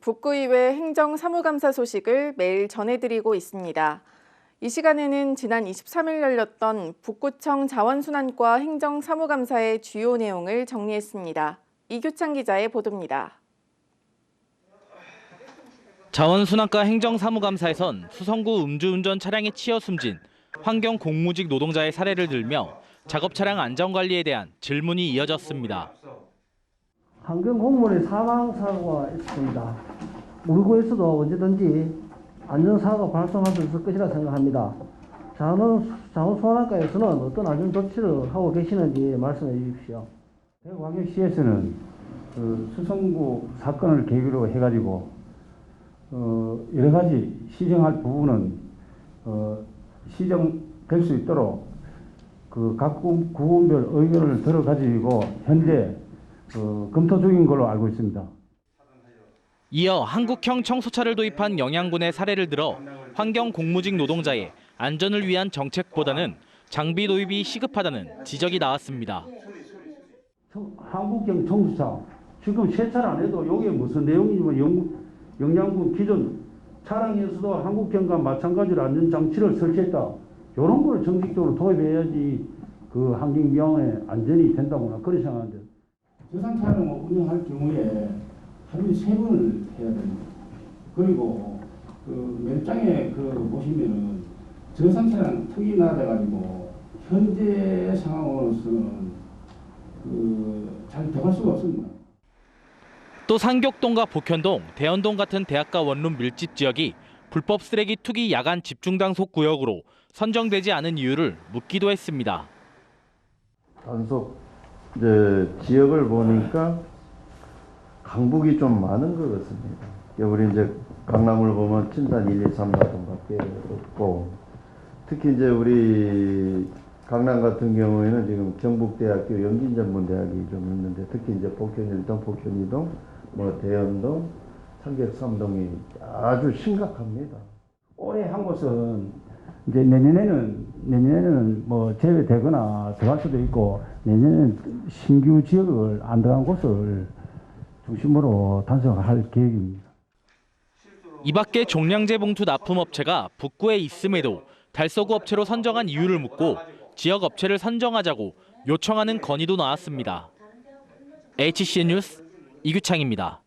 북구의회 행정사무감사 소식을 매일 전해드리고 있습니다. 이 시간에는 지난 23일 열렸던 북구청 자원순환과 행정사무감사의 주요 내용을 정리했습니다. 이규창 기자의 보도입니다. 자원순환과 행정사무감사에선 수성구 음주운전 차량에 치여 숨진 환경 공무직 노동자의 사례를 들며 작업 차량 안전관리에 대한 질문이 이어졌습니다. 환경 공무원의 사망 사고가 있습니다. 우리 구에서도 언제든지 안전사고가 발생할 수 있을 것이라 생각합니다. 자원, 자원소환학과에서는 어떤 안전 조치를 하고 계시는지 말씀해 주십시오. 대구광역시에서는 그 수성구 사건을 계기로 해가지고 어, 여러 가지 시정할 부분은 어, 시정될 수 있도록 그 각 구분별 의견을 들어가지고 현재 어, 검토 중인 걸로 알고 있습니다. 이어 한국형 청소차를 도입한 영양군의 사례를 들어 환경 공무직 노동자의 안전을 위한 정책보다는 장비 도입이 시급하다는 지적이 나왔습니다. 청- 한국형 청수차 지금 세차를 안 해도 이게 무슨 내용이지만 영, 영양분 기존 차량에서도 한국형과 마찬가지로 안전 장치를 설치했다. 이런 걸 정식적으로 도입해야지 그 환경미화의 안전이 된다거나 그렇게 생각하는데. 저산 차량을 운영할 경우에 하루에 세 번을 해야 됩니다. 그리고 그 면장에 그 보시면은 저산 차량 특이 나돼가지고 현재 상황으로서는 그잘 들어갈 수가 없습니다. 또 상격동과 복현동, 대연동 같은 대학가 원룸 밀집 지역이 불법 쓰레기 투기 야간 집중 단속 구역으로 선정되지 않은 이유를 묻기도 했습니다. 단속 이제 지역을 보니까 강북이 좀 많은 것 같습니다. 우리 이제 강남을 보면 친산 1, 2, 3 가동밖에 없고 특히 이제 우리 강남 같은 경우에는 지금 경북대학교 연기전문대학이 좀 있는데 특히 이제 복현일동, 복현이동, 뭐 대연동, 3동이 아주 심각합니다. 올해 한 곳은 이제 내년에는 내년에는 뭐 제외되거나 들어갈 수도 있고 내년에는 신규 지역을 안 들어간 곳을 중심으로 단속할 계획입니다. 이 밖에 종량제 봉투 납품업체가 북구에 있음에도 달서구 업체로 선정한 이유를 묻고 지역 업체를 선정하자고 요청하는 건의도 나왔습니다. HCN 뉴스 이규창입니다.